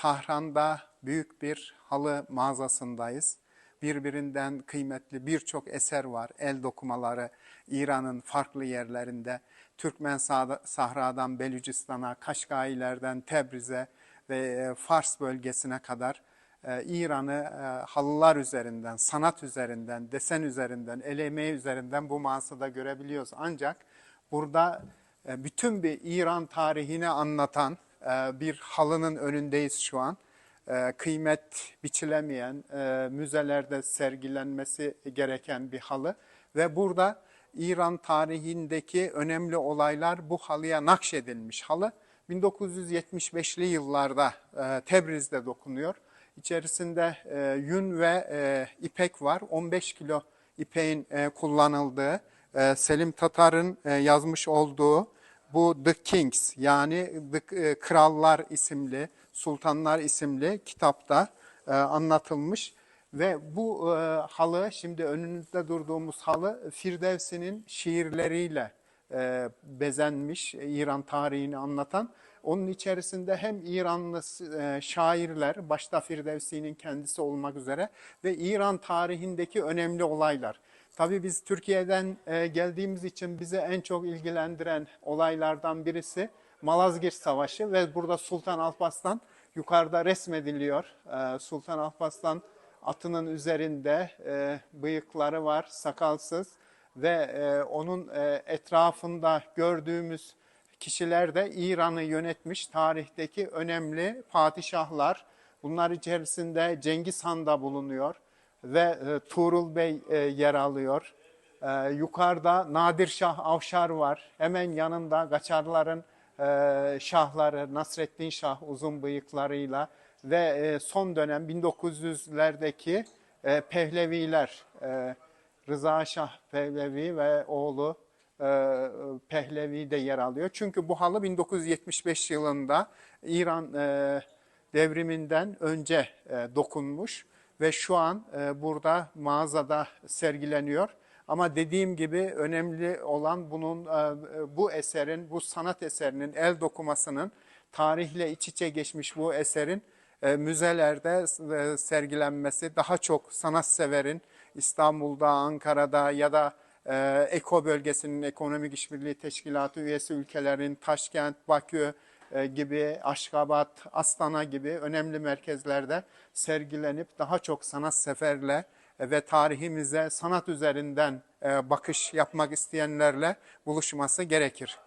Tahran'da büyük bir halı mağazasındayız. Birbirinden kıymetli birçok eser var. El dokumaları İran'ın farklı yerlerinde. Türkmen Sahra- Sahra'dan Belucistan'a, Kaşgailerden Tebriz'e ve e, Fars bölgesine kadar e, İran'ı e, halılar üzerinden, sanat üzerinden, desen üzerinden, el emeği üzerinden bu mağazada görebiliyoruz. Ancak burada bütün bir İran tarihini anlatan bir halının önündeyiz şu an. E, Kıymet biçilemeyen, e, müzelerde sergilenmesi gereken bir halı ve burada İran tarihindeki önemli olaylar bu halıya nakşedilmiş halı. 1975'li yıllarda e, Tebriz'de dokunuyor. İçerisinde e, yün ve ipek var. 15 kilo ipeğin kullanıldığı, Selim Tatar'ın yazmış olduğu bu The Kings yani The e, Krallar isimli, Sultanlar isimli kitapta e, anlatılmış. Ve bu e, halı, şimdi önünüzde durduğumuz halı Firdevsi'nin şiirleriyle bezenmiş, İran tarihini anlatan. Onun içerisinde hem İranlı e, şairler, başta Firdevsi'nin kendisi olmak üzere ve İran tarihindeki önemli olaylar. Tabii biz Türkiye'den e, geldiğimiz için bizi en çok ilgilendiren olaylardan birisi Malazgirt Savaşı ve burada Sultan Alparslan yukarıda resmediliyor. E, Sultan Alparslan atının üzerinde e, bıyıkları var, sakalsız ve e, onun e, etrafında gördüğümüz kişiler de İran'ı yönetmiş tarihteki önemli padişahlar. Bunlar içerisinde Cengiz Han da bulunuyor ve e, Tuğrul Bey e, yer alıyor. E, yukarıda Nadir Şah Avşar var. Hemen yanında Gaçarların e, şahları Nasreddin Şah uzun bıyıklarıyla ve e, son dönem 1900'lerdeki e, Pehleviler e, Rıza Şah Pehlevi ve oğlu e, Pehlevi de yer alıyor. Çünkü bu halı 1975 yılında İran e, devriminden önce e, dokunmuş ve şu an burada mağazada sergileniyor. Ama dediğim gibi önemli olan bunun bu eserin, bu sanat eserinin, el dokumasının tarihle iç içe geçmiş bu eserin müzelerde sergilenmesi daha çok sanatseverin İstanbul'da, Ankara'da ya da e, EKO bölgesinin Ekonomik İşbirliği Teşkilatı üyesi ülkelerin Taşkent, Bakü e, gibi, Aşkabat, Astana gibi önemli merkezlerde sergilenip daha çok sanatseverle e, ve tarihimize sanat üzerinden e, bakış yapmak isteyenlerle buluşması gerekir.